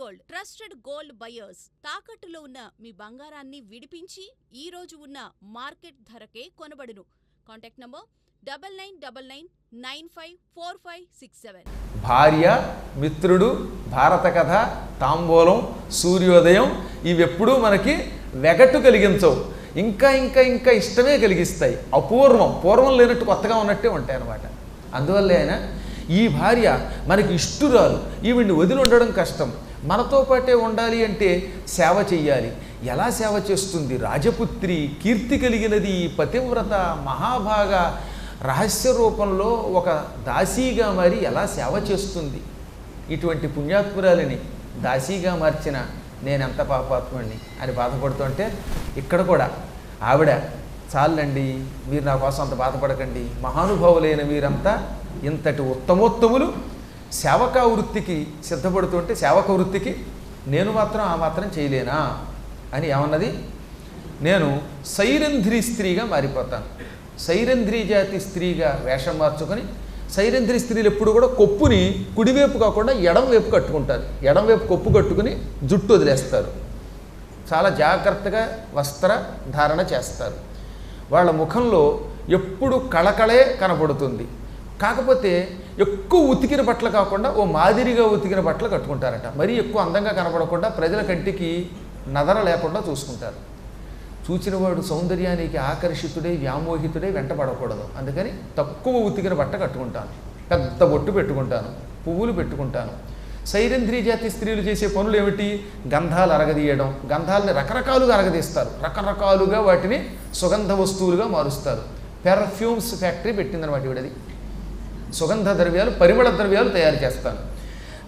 Gold trusted gold buyers తాకట్టులో ఉన్న మీ బంగారాన్ని విడిపించి ఈ రోజు ఉన్న మార్కెట్ ధరకే కొనబడును. Contact number double nine double nine nine five four five six seven. భార్య మిత్రుడు భారత కథ తాంబూలం సూర్యోదయం ఇవెప్పుడూ మనకి వెగట్టు కలిగించవు. ఇంకా ఇంకా ఇంకా ఇష్టమే కలిగిస్తాయి. అపూర్వం పూర్వం లేనట్టు కొత్తగా ఉన్నట్టే ఉంటాయి అన్నమాట అందువల్ల ఆయన ఈ భార్య మనకి ఇష్టురాలు ఈవిడిని వదిలి ఉండడం కష్టం. మనతో పాటే ఉండాలి అంటే సేవ చెయ్యాలి. ఎలా సేవ చేస్తుంది? రాజపుత్రి కీర్తి కలిగినది పతివ్రత మహాభాగ రహస్య రూపంలో ఒక దాసీగా మారి ఎలా సేవ చేస్తుంది? ఇటువంటి పుణ్యాత్మురాలిని దాసీగా మార్చిన నేనెంత పాపాత్ముడిని అని బాధపడుతుంటే ఇక్కడ కూడా ఆవిడ చాలండి మీరు నా కోసం అంత బాధపడకండి. మహానుభావులైన మీరంతా ఇంతటి ఉత్తమోత్తములు. సేవకా వృత్తికి సిద్ధపడుతుంటే సేవక వృత్తికి నేను మాత్రం ఆ మాత్రం చేయలేనా? అని ఏమన్నది? నేను సైరంధ్రి స్త్రీగా మారిపోతాను. సైరంధ్రి జాతి స్త్రీగా వేషం మార్చుకొని సైరంధ్రి స్త్రీలు ఎప్పుడు కూడా కొప్పుని కుడివైపు కాకుండా ఎడం వైపు కట్టుకుంటారు. ఎడం వైపు కొప్పు కట్టుకుని జుట్టు వదిలేస్తారు. చాలా జాగ్రత్తగా వస్త్ర ధారణ చేస్తారు. వాళ్ళ ముఖంలో ఎప్పుడు కళకళే కనపడుతుంది. కాకపోతే ఎక్కువ ఉతికిన బట్టలు కాకుండా ఓ మాదిరిగా ఉతికిన బట్టలు కట్టుకుంటారట. మరీ ఎక్కువ అందంగా కనపడకుండా ప్రజల కంటికి నదర లేకుండా చూసుకుంటారు. చూచినవాడు సౌందర్యానికి ఆకర్షితుడే వ్యామోహితుడే వెంటపడకూడదు. అందుకని తక్కువ ఉతికిన బట్ట కట్టుకుంటాను. పెద్ద బొట్టు పెట్టుకుంటాను. పువ్వులు పెట్టుకుంటాను. సైరంధ్రీ జాతి స్త్రీలు చేసే పనులు ఏమిటి? గంధాలు అరగదీయడం. గంధాలని రకరకాలుగా అరగదీస్తారు. రకరకాలుగా వాటిని సుగంధ వస్తువులుగా మారుస్తారు. పెర్ఫ్యూమ్స్ ఫ్యాక్టరీ పెట్టిందనమాట ఇవిడది సుగంధ ద్రవ్యాలు పరిమళ ద్రవ్యాలు తయారు చేస్తాను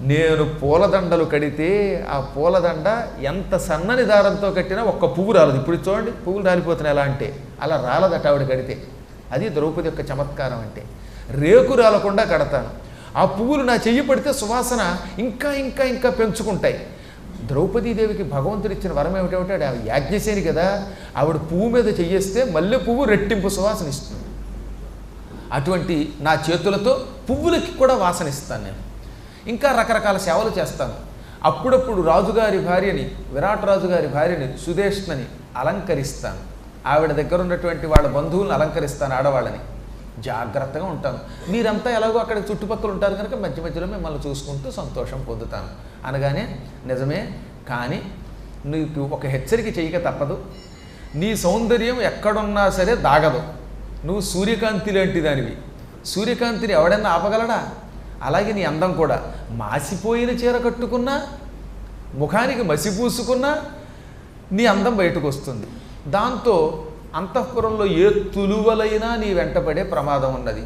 నేను పూలదండలు కడితే ఆ పూలదండ ఎంత సన్నని దారంతో కట్టినా ఒక్క పువ్వు రాలదు. ఇప్పుడు చూడండి పువ్వులు రాలిపోతున్నాయి ఎలా అంటే. అలా రాలదట ఆవిడ కడితే. అది ద్రౌపది యొక్క చమత్కారం అంటే. రేకు రాలకుండా కడతాను. ఆ పువ్వులు నా చెయ్యి పడితే సువాసన ఇంకా ఇంకా ఇంకా పెంచుకుంటాయి. ద్రౌపదీదేవికి భగవంతుడు ఇచ్చిన వరం ఏమిటంటే ఆవిడ యాజ్ఞసేని కదా ఆవిడ పువ్వు మీద చెయ్యేస్తే మల్లె పువ్వు రెట్టింపు సువాసన ఇస్తుంది. అటువంటి నా చేతులతో పువ్వులకి కూడా వాసన ఇస్తాను నేను. ఇంకా రకరకాల సేవలు చేస్తాను. అప్పుడప్పుడు రాజుగారి భార్యని విరాట్ రాజుగారి భార్యని సుదేష్ణని అలంకరిస్తాను. ఆవిడ దగ్గర ఉన్నటువంటి వాళ్ళ బంధువులను అలంకరిస్తాను ఆడవాళ్ళని. జాగ్రత్తగా ఉంటాను. మీరంతా ఎలాగో అక్కడ చుట్టుపక్కల ఉంటారు కనుక మధ్య మధ్యలో మిమ్మల్ని చూసుకుంటూ సంతోషం పొందుతాను. అనగానే నిజమే కానీ నీకు ఒక హెచ్చరిక చేయక తప్పదు. నీ సౌందర్యం ఎక్కడున్నా సరే దాగదు. నువ్వు సూర్యకాంతి లాంటి దానివి. సూర్యకాంతిని ఎవడన్నా ఆపగలడా? అలాగే నీ అందం కూడా. మాసిపోయిన చీర కట్టుకున్నా ముఖానికి మసి పూసుకున్నా నీ అందం బయటకు వస్తుంది. దాంతో అంతఃపురంలో ఏ తులువలైనా నీ వెంటపడే ప్రమాదం ఉన్నది.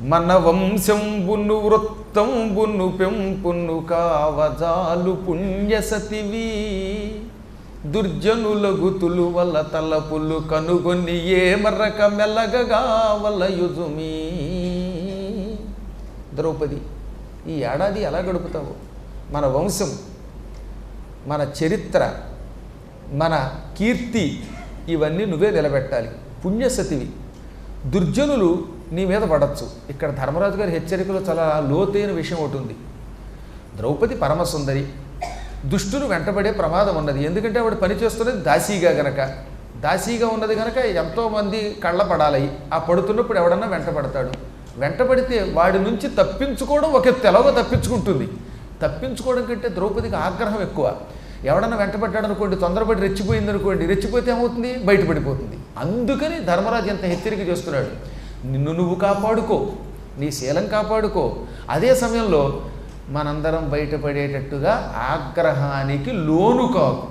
మన వంశంబును వృత్తంబును పెంపును కావజాలు పుణ్యసతివి. దుర్జనులగు తులువల తలపులు కనుగొని ఏ మర్రక మెల్లగగావలయుజుమీ ద్రౌపది ఈ ఏడాది ఎలా గడుపుతావు? మన వంశం మన చరిత్ర మన కీర్తి ఇవన్నీ నువ్వే నిలబెట్టాలి. పుణ్యసతివి. దుర్జనులు నీ మీద పడచ్చు. ఇక్కడ ధర్మరాజు గారి హెచ్చరికలో చాలా లోతైన విషయం ఒకటి ఉంది. ద్రౌపది పరమసుందరి. దుష్టులు వెంటబడే ప్రమాదం ఉన్నది. ఎందుకంటే ఆవిడ పని చేస్తున్నది దాసీగా గనక. దాసీగా ఉన్నది కనుక ఎంతోమంది కళ్ళ పడాలి ఆ పడుతున్నప్పుడు ఎవడన్నా వెంటబడతాడు. వెంటబడితే వాడి నుంచి తప్పించుకోవడం ఒక తెలవ తప్పించుకుంటుంది. తప్పించుకోవడం కంటే ద్రౌపదికి ఆగ్రహం ఎక్కువ. ఎవడన్నా వెంటబడ్డాడు అనుకోండి తొందరపడి రెచ్చిపోయింది అనుకోండి రెచ్చిపోతే ఏమవుతుంది? బయటపడిపోతుంది. అందుకని ధర్మరాజు ఎంత హెచ్చరిక చేస్తున్నాడు. నిన్ను నువ్వు కాపాడుకో నీ శీలం కాపాడుకో. అదే సమయంలో మనందరం బయటపడేటట్టుగా ఆగ్రహానికి లోను కాకు.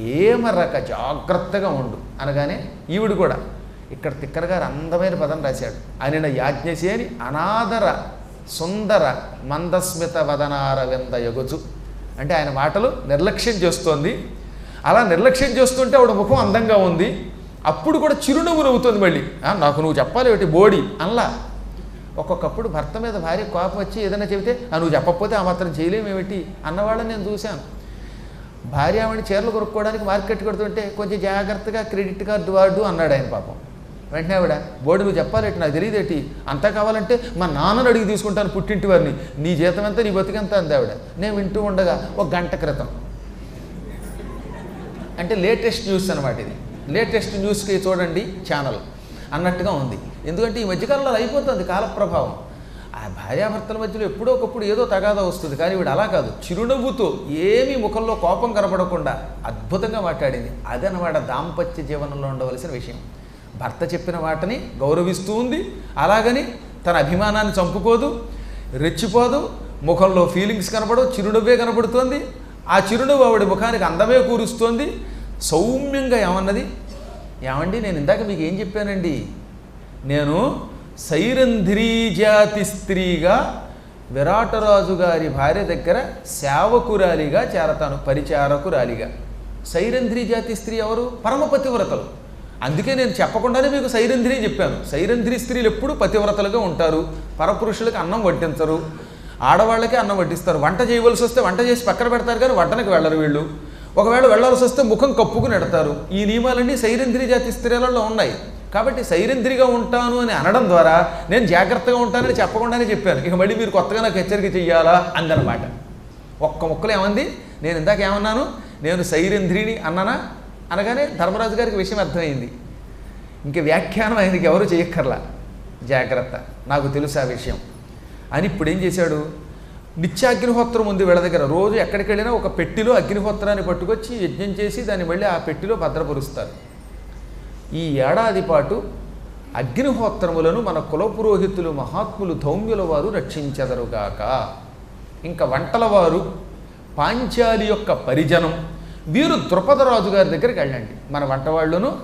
ఏమరక జాగ్రత్తగా ఉండు. అనగానే ఈవిడు కూడా ఇక్కడ తిక్కర గారు అందమైన పదం రాశాడు. ఆయన యాజ్ఞసేని అనాదర సుందర మందస్మిత వదనారవింద వింద అంటే ఆయన మాటలు నిర్లక్ష్యం చేస్తోంది. అలా నిర్లక్ష్యం చేస్తుంటే ఆవిడ ముఖం అందంగా ఉంది. అప్పుడు కూడా చిరునవ్వు నవ్వుతుంది మళ్ళీ. నాకు నువ్వు చెప్పాలి ఏమిటి బోడి అనలా. ఒక్కొక్కప్పుడు భర్త మీద భార్య కోపం వచ్చి ఏదైనా చెబితే నువ్వు చెప్పకపోతే ఆ మాత్రం చేయలేమేమిటి అన్నవాళ్ళని నేను చూశాను. భార్య ఆవిడ చీరలు కొనుక్కోవడానికి మార్కెట్ కొడుతుంటే కొంచెం జాగ్రత్తగా క్రెడిట్ కార్డు వాడు అన్నాడు ఆయన పాపం. వెంటనే ఆవిడ బోర్డు నువ్వు చెప్పాలేటి నాకు తెలియదేటి అంతా కావాలంటే మా నాన్నని అడిగి తీసుకుంటాను పుట్టింటి వారిని నీ జీతం ఎంత నీ బతికెంత అంది ఆవిడ. నేను వింటూ ఉండగా ఒక గంట క్రితం. అంటే లేటెస్ట్ న్యూస్ అనమాట ఇది. లేటెస్ట్ న్యూస్కి చూడండి ఛానల్. అన్నట్టుగా ఉంది. ఎందుకంటే ఈ మధ్యకాలంలో అయిపోతుంది కాలప్రభావం. ఆ భార్యాభర్తల మధ్యలో ఎప్పుడో ఒకప్పుడు ఏదో తగాదా వస్తుంది. కానీ వీడు అలా కాదు. చిరునవ్వుతో ఏమీ ముఖంలో కోపం కనపడకుండా అద్భుతంగా మాట్లాడింది. అదనమాట దాంపత్య జీవనంలో ఉండవలసిన విషయం. భర్త చెప్పిన వాటిని గౌరవిస్తూ ఉంది. అలాగని తన అభిమానాన్ని చంపుకోదు రెచ్చిపోదు ముఖంలో ఫీలింగ్స్ కనపడవు చిరునవ్వే కనపడుతోంది. ఆ చిరునవ్వు ఆవిడ ముఖానికి అందమే కూరుస్తోంది. సౌమ్యంగా ఏమన్నది? ఏమండి నేను ఇందాక మీకు ఏం చెప్పానండి? నేను సైరంధ్రీ జాతి స్త్రీగా విరాటరాజు గారి భార్య దగ్గర సేవకురాలిగా చేరతాను పరిచారకురాలిగా. సైరంధ్రీ జాతి స్త్రీ ఎవరు? పరమపతివ్రతలు. అందుకే నేను చెప్పకుండానే మీకు సైరంధ్రి చెప్పాను. సైరంధ్రి స్త్రీలు ఎప్పుడు పతివ్రతలుగా ఉంటారు. పరపురుషులకు అన్నం వడ్డించరు. ఆడవాళ్ళకే అన్నం వడ్డిస్తారు. వంట చేయవలసి వస్తే వంట చేసి పక్కన పెడతారు కానీ వంటనికి వెళ్ళరు వీళ్ళు. ఒకవేళ వెళ్ళాల్సి వస్తే ముఖం కప్పుకుని ఎడతారు ఈ నియమాలన్నీ సైరంధ్రి జాతి స్త్రీలలో ఉన్నాయి. కాబట్టి సైరంధ్రిగా ఉంటాను అని అనడం ద్వారా నేను జాగ్రత్తగా ఉంటానని చెప్పకుండానే చెప్పాను. ఇక మళ్ళీ మీరు కొత్తగా నాకు హెచ్చరిక చెయ్యాలా అందనమాట ఒక్క ముక్కలు ఏమంది? నేను ఇందాక ఏమన్నాను? నేను సైరంధ్రిని అన్నానా? అనగానే ధర్మరాజు గారికి విషయం అర్థమైంది. ఇంక వ్యాఖ్యానం ఆయనకి ఎవరు చేయక్కర్లా? జాగ్రత్త. నాకు తెలుసు ఆ విషయం. అని ఇప్పుడు ఏం చేశాడు? నిత్యాగ్నిహోత్రం ఉంది వీళ్ళ దగ్గర. రోజు ఎక్కడికి వెళ్ళినా ఒక పెట్టిలో అగ్నిహోత్రాన్ని పట్టుకొచ్చి యజ్ఞం చేసి దాన్ని మళ్ళీ ఆ పెట్టిలో భద్రపరుస్తారు. ఈ ఏడాది పాటు అగ్నిహోత్రములను మన కులపురోహితులు మహాత్ములు ధౌమ్యుల వారు రక్షించెదరుగాక ఇంకా వంటల వారు పాంచాలి యొక్క పరిజనం వీరు ద్రుపదరాజు గారి దగ్గరికి వెళ్ళండి. మన వంటవాళ్ళును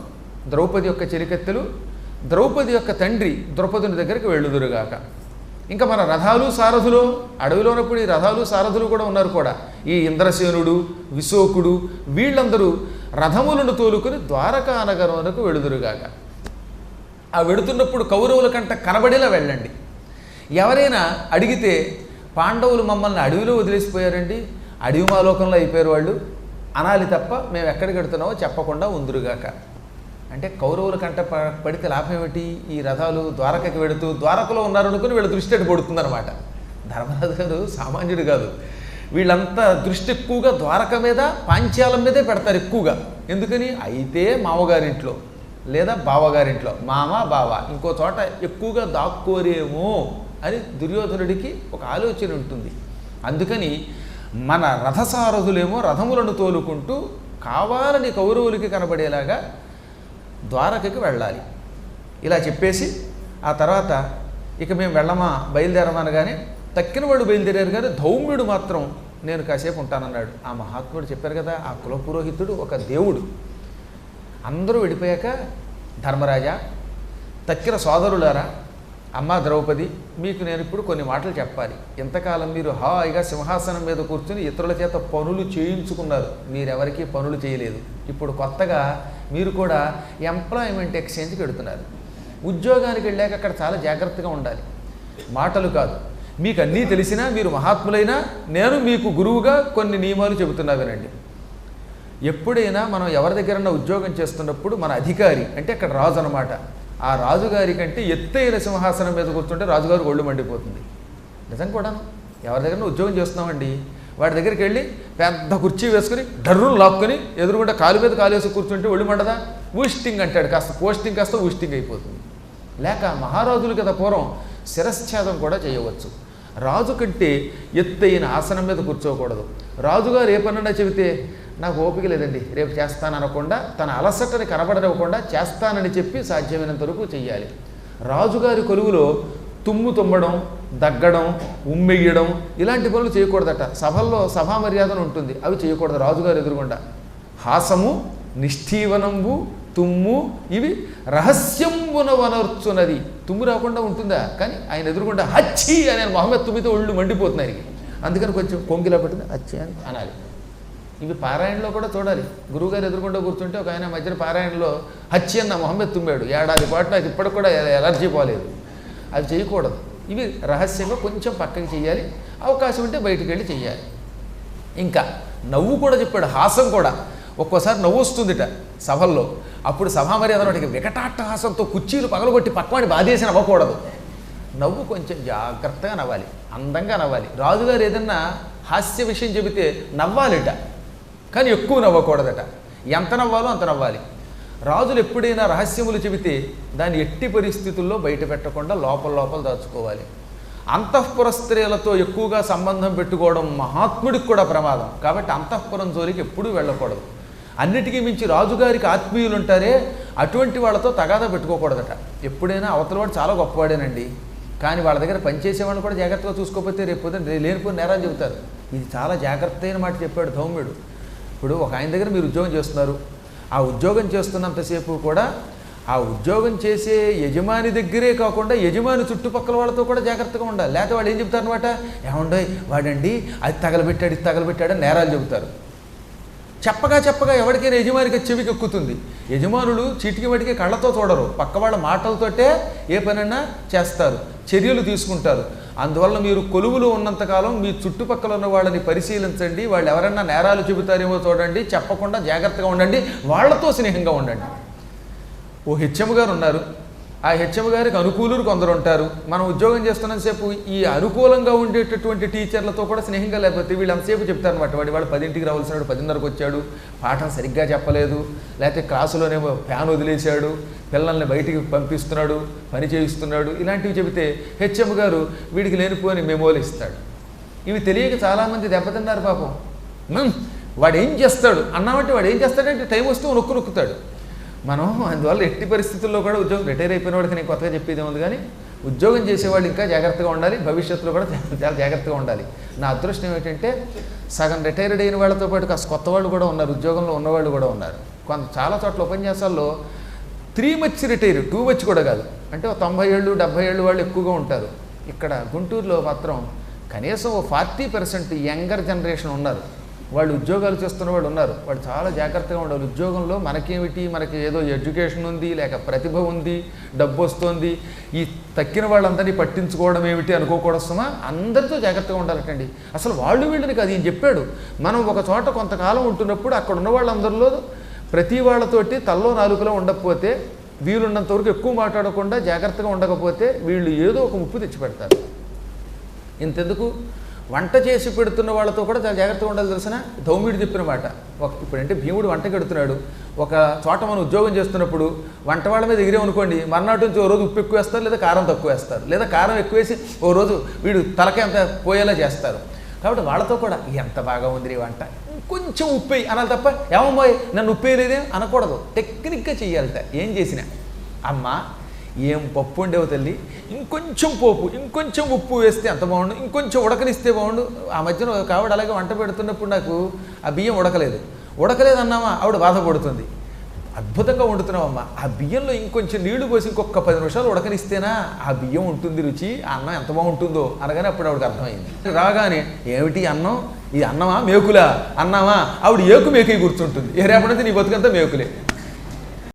ద్రౌపది యొక్క చెలికెత్తెలు ద్రౌపది యొక్క తండ్రి ద్రౌపదుని దగ్గరికి వెళ్ళుదురుగాక. ఇంకా మన రథాలు సారథులు అడవిలోనప్పుడు ఈ రథాలు సారథులు కూడా ఉన్నారు కూడా. ఈ ఇంద్రసేనుడు విశోకుడు వీళ్ళందరూ రథములను తోలుకుని ద్వారకా నగరమునకు వెళుదురుగాక ఆ వెడుతున్నప్పుడు కౌరవుల కంట కనబడేలా వెళ్ళండి. ఎవరైనా అడిగితే పాండవులు మమ్మల్ని అడవిలో వదిలేసిపోయారండి అడవి మాలోకంలో అయిపోయారు వాళ్ళు. అనాలి తప్ప మేము ఎక్కడికి వెడుతున్నామో చెప్పకుండా ఉందురుగాక. అంటే కౌరవుల కంట ప- పడితే లాభం ఏమిటి? ఈ రథాలు ద్వారకకి వెడుతూ ద్వారకలో ఉన్నారనుకుని వీళ్ళ దృష్టి అటు పడుతుందన్నమాట. ధర్మరాజు గారు సామాన్యుడు కాదు. వీళ్ళంతా దృష్టి ఎక్కువగా ద్వారక మీద పాంచాలం మీదే పెడతారు ఎక్కువగా. ఎందుకని? అయితే మామగారింట్లో లేదా బావగారింట్లో మామ బావ ఇంకో చోట ఎక్కువగా దాక్కోరేమో అని దుర్యోధనుడికి ఒక ఆలోచన ఉంటుంది. అందుకని మన రథసారథులేమో రథములను తోలుకుంటూ కావాలని కౌరవులకి కనబడేలాగా ద్వారకకి వెళ్ళాలి. ఇలా చెప్పేసి ఆ తర్వాత ఇక మేము వెళ్ళమా? బయలుదేరమనగానే తక్కిన వాళ్ళు బయలుదేరారు కానీ ధౌమ్యుడు మాత్రం నేను కాసేపు ఉంటానన్నాడు. ఆ మహాత్ముడు చెప్పారు కదా ఆ కుల పురోహితుడు ఒక దేవుడు. అందరూ విడిపోయాక ధర్మరాజా తక్కిన సోదరులారా అమ్మ ద్రౌపది మీకు నేను ఇప్పుడు కొన్ని మాటలు చెప్పాలి. ఇంతకాలం మీరు హాయిగా సింహాసనం మీద కూర్చుని ఇతరుల చేత పనులు చేయించుకున్నారు. మీరెవరికీ పనులు చేయలేదు. ఇప్పుడు కొత్తగా మీరు కూడా ఎంప్లాయ్మెంట్ ఎక్స్చేంజ్కి వెడుతున్నారు ఉద్యోగానికి వెళ్ళాక అక్కడ చాలా జాగ్రత్తగా ఉండాలి. మాటలు కాదు. మీకు అన్నీ తెలిసినా మీరు మహాత్ములైనా నేను మీకు గురువుగా కొన్ని నియమాలు చెబుతున్నా వినండి. ఎప్పుడైనా మనం ఎవరి దగ్గరన్నా ఉద్యోగం చేస్తున్నప్పుడు మన అధికారి అంటే అక్కడ రాజు అనమాట ఆ రాజుగారి కంటే ఎత్తైన సింహాసనం మీద కూర్చుంటే రాజుగారు ఒళ్ళు మండిపోతుంది. నిజం కూడాను. ఎవరి దగ్గర ఉద్యోగం చేస్తున్నామండి వాడి దగ్గరికి వెళ్ళి పెద్ద కుర్చీ వేసుకుని డర్రును లాక్కుని ఎదురుగుండా కాలు మీద కాలు వేసి కూర్చుంటే ఒళ్ళు మండదా? ఊస్టింగ్ అంటాడు. కాస్త పోస్టింగ్ కాస్త ఊస్టింగ్ అయిపోతుంది. లేక మహారాజులు కదా పూర్వం శిరశ్ఛేదం కూడా చేయవచ్చు. రాజు కంటే ఎత్తైన ఆసనం మీద కూర్చోకూడదు. రాజుగారు ఏ పనన్నా చెబితే నాకు ఓపిక లేదండి. రేపు చేస్తాననకుండా తన అలసటని కనబడనివ్వకుండా చేస్తానని చెప్పి సాధ్యమైనంత వరకు చెయ్యాలి. రాజుగారి కొలువులో తుమ్ము తుమ్మడం దగ్గడం ఉమ్మెయ్యడం ఇలాంటి పనులు చేయకూడదట. సభల్లో సభా మర్యాదను ఉంటుంది. అవి చేయకూడదు రాజుగారు ఎదురుగుండా. హాసము నిష్ఠీవనంబు తుమ్ము ఇవి రహస్యంబున వనర్చున్నది తుమ్ము రాకుండా ఉంటుందా? కానీ ఆయన ఎదురుగుండా హచ్చి అని మొహమ్మద్ తుమ్మితో ఒళ్ళు మండిపోతున్నాయి. అందుకని కొంచెం కొంగిలా పట్టింది హచ్చి అని అనాలి. ఇవి పారాయణలో కూడా చూడాలి. గురువుగారు ఎదుర్కొంటూ కూర్చుంటే ఒక ఆయన మధ్యన పారాయణలో హచ్చి మొహమ్మద్ తుమ్మాడు. ఏడాది పాటు నాకు ఇప్పటికి కూడా ఎలర్జీ పోలేదు. అది చేయకూడదు. ఇవి రహస్యంగా కొంచెం పక్కకి చేయాలి. అవకాశం ఉంటే బయటికి వెళ్ళి చేయాలి. ఇంకా నవ్వు కూడా చెప్పాడు. హాసం కూడా. ఒక్కోసారి నవ్వు వస్తుందిట సభల్లో. అప్పుడు సభామర్యాద వాటికి వికటాట్టహాసంతో కుర్చీలు పగలగొట్టి పక్కవాడిని బాధేసి నవ్వకూడదు నవ్వు కొంచెం జాగ్రత్తగా నవ్వాలి. అందంగా నవ్వాలి. రాజుగారు ఏదన్నా హాస్య విషయం చెబితే నవ్వాలిట. కానీ ఎక్కువ నవ్వకూడదట. ఎంత నవ్వాలో అంత నవ్వాలి. రాజులు ఎప్పుడైనా రహస్యములు చెబితే దాన్ని ఎట్టి పరిస్థితుల్లో బయట పెట్టకుండా లోపల లోపల దాచుకోవాలి. అంతఃపుర స్త్రీలతో ఎక్కువగా సంబంధం పెట్టుకోవడం మహాత్ముడికి కూడా ప్రమాదం. కాబట్టి అంతఃపురం జోలికి ఎప్పుడూ వెళ్ళకూడదు. అన్నిటికీ మించి రాజుగారికి ఆత్మీయులు ఉంటారే అటువంటి వాళ్ళతో తగాదా పెట్టుకోకూడదట. ఎప్పుడైనా అవతల వాడు చాలా గొప్పవాడేనండి. కానీ వాళ్ళ దగ్గర పనిచేసేవాడిని కూడా జాగ్రత్తగా చూసుకోకపోతే రేపు లేనిపోయిన నేరాలు చెబుతారు. ఇది చాలా జాగ్రత్త అయిన మాట చెప్పాడు ధౌమ్యుడు. ఇప్పుడు ఒక ఆయన దగ్గర మీరు ఉద్యోగం చేస్తున్నారు. ఆ ఉద్యోగం చేస్తున్నంతసేపు కూడా ఆ ఉద్యోగం చేసే యజమాని దగ్గరే కాకుండా యజమాని చుట్టుపక్కల వాళ్ళతో కూడా జాగ్రత్తగా ఉండాలి. లేకపోతే వాళ్ళు ఏం చెప్తారనమాట ఏముండో వాడండి అది తగలబెట్టాడు ఇది తగలబెట్టాడు నేరాలు చెబుతారు. చెప్పగా చెప్పగా ఎవరికైనా యజమానికి చెవికి ఎక్కుతుంది. యజమానులు చీటికి వాటికి కళ్ళతో చూడరు. పక్క వాళ్ళ మాటలతోటే ఏ పనైనా చేస్తారు. చర్యలు తీసుకుంటారు. అందువల్ల మీరు కొలువులు ఉన్నంతకాలం మీ చుట్టుపక్కల ఉన్న వాళ్ళని పరిశీలించండి. వాళ్ళు ఎవరైనా నేరాలు చెబుతారేమో చూడండి. చెప్పకుండా జాగ్రత్తగా ఉండండి. వాళ్ళతో స్నేహంగా ఉండండి. ఓ హెచ్ఎం గారు ఉన్నారు. ఆ హెచ్ఎం గారికి అనుకూలు కొందరు ఉంటారు. మనం ఉద్యోగం చేస్తున్నంతసేపు ఈ అనుకూలంగా ఉండేటటువంటి టీచర్లతో కూడా స్నేహంగా లేకపోతే వీళ్ళు అంతసేపు చెప్తారనమాట వాడి వాడు పదింటికి రావాల్సిన వాడు పదిన్నరకు వచ్చాడు పాఠం సరిగ్గా చెప్పలేదు లేకపోతే క్లాసులోనేమో ఫ్యాన్ వదిలేశాడు పిల్లల్ని బయటికి పంపిస్తున్నాడు పని చేయిస్తున్నాడు ఇలాంటివి చెబితే హెచ్ఎం గారు వీడికి లేనిపోని మెమోలు ఇస్తాడు. ఇవి తెలియక చాలామంది దెబ్బతిన్నారు పాపం. వాడు ఏం చేస్తాడు? అన్నామంటే వాడు ఏం చేస్తాడంటే టైం వస్తూ నొక్కు నొక్కుతాడు. మనం అందువల్ల ఎట్టి పరిస్థితుల్లో కూడా ఉద్యోగం రిటైర్ అయిపోయిన వాడికి నేను కొత్తగా చెప్పేది ఉంది కానీ ఉద్యోగం చేసేవాళ్ళు ఇంకా జాగ్రత్తగా ఉండాలి భవిష్యత్తులో కూడా చాలా జాగ్రత్తగా ఉండాలి. నా అదృష్టం ఏంటంటే సగం రిటైర్డ్ అయిన వాళ్ళతో పాటు కాస్త కొత్త వాళ్ళు కూడా ఉన్నారు ఉద్యోగంలో ఉన్నవాళ్ళు కూడా ఉన్నారు. కొంత చాలా చోట్ల ఉపన్యాసాల్లో three much retire too much కూడా కాదు. అంటే తొంభై ఏళ్ళు డెబ్భై ఏళ్ళు వాళ్ళు ఎక్కువగా ఉంటారు. ఇక్కడ గుంటూరులో మాత్రం కనీసం ఓ ఫార్టీ పర్సెంట్ యంగర్ జనరేషన్ ఉన్నారు. వాళ్ళు ఉద్యోగాలు చేస్తున్న వాళ్ళు ఉన్నారు. వాళ్ళు చాలా జాగ్రత్తగా ఉండాలి. ఉద్యోగంలో మనకేమిటి? మనకి ఏదో ఎడ్యుకేషన్ ఉంది లేక ప్రతిభ ఉంది డబ్బు వస్తుంది. ఈ తక్కిన వాళ్ళందరినీ పట్టించుకోవడం ఏమిటి అనుకోకూడదమ్మా అందరితో జాగ్రత్తగా ఉండాలటండి. అసలు వాళ్ళు వీళ్ళని కాదు ఈయన చెప్పాడు. మనం ఒక చోట కొంతకాలం ఉంటున్నప్పుడు అక్కడ ఉన్న వాళ్ళందరిలో ప్రతి వాళ్ళతోటి తల్లో నాలుగులో ఉండకపోతే వీలున్నంత వరకు ఎక్కువ మాట్లాడకుండా జాగ్రత్తగా ఉండకపోతే వీళ్ళు ఏదో ఒక ముప్పు తెచ్చిపెడతారు. ఇంతెందుకు? వంట చేసి పెడుతున్న వాళ్ళతో కూడా చాలా జాగ్రత్తగా ఉండాలి తెలిసిన? ధౌమ్యుడు చెప్పిన మాట. ఒక ఇప్పుడంటే భీముడు వంట కెడుతున్నాడు. ఒక చోట మనం ఉద్యోగం చేస్తున్నప్పుడు వంట వాళ్ళ మీద ఎగిరే అనుకోండి మర్నాటి నుంచి ఓ రోజు ఉప్పు ఎక్కువ వేస్తారు లేదా కారం తక్కువ వేస్తారు లేదా కారం ఎక్కువ వేసి ఓ రోజు వీడు తలకే అంత పోయేలా చేస్తారు. కాబట్టి వాళ్ళతో కూడా ఎంత బాగా ఉంది ఈ వంట. కొంచెం ఉప్పేయి అనాలి తప్ప ఏమమ్మాయి నన్ను ఉప్పేయలేదే అనకూడదు. టెక్నిక్గా చెయ్యాలట. ఏం చేసినా. అమ్మ ఏం పప్పు ఉండేవో తల్లి? ఇంకొంచెం పోపు ఇంకొంచెం ఉప్పు వేస్తే ఎంత బాగుండు ఇంకొంచెం ఉడకనిస్తే బాగుండు. ఆ మధ్యన కావిడ అలాగే వంట పెడుతున్నప్పుడు నాకు ఆ బియ్యం ఉడకలేదు. ఉడకలేదు అన్నామా ఆవిడ బాధపడుతుంది. అద్భుతంగా వండుతున్నావమ్మా. ఆ బియ్యంలో ఇంకొంచెం నీళ్ళు పోసి ఇంకొక పది నిమిషాలు ఉడకనిస్తేనా ఆ బియ్యం ఉంటుంది రుచి ఆ అన్నం ఎంత బాగుంటుందో అనగానే అప్పుడు ఆవిడకి అర్థమైంది. రాగానే ఏమిటి అన్నం? ఈ అన్నమా? మేకులా? అన్నామా? ఆవిడ ఏకు మేకే గుర్తుంటుంది ఏ రేపటి నీ బతుకంతా మేకులే.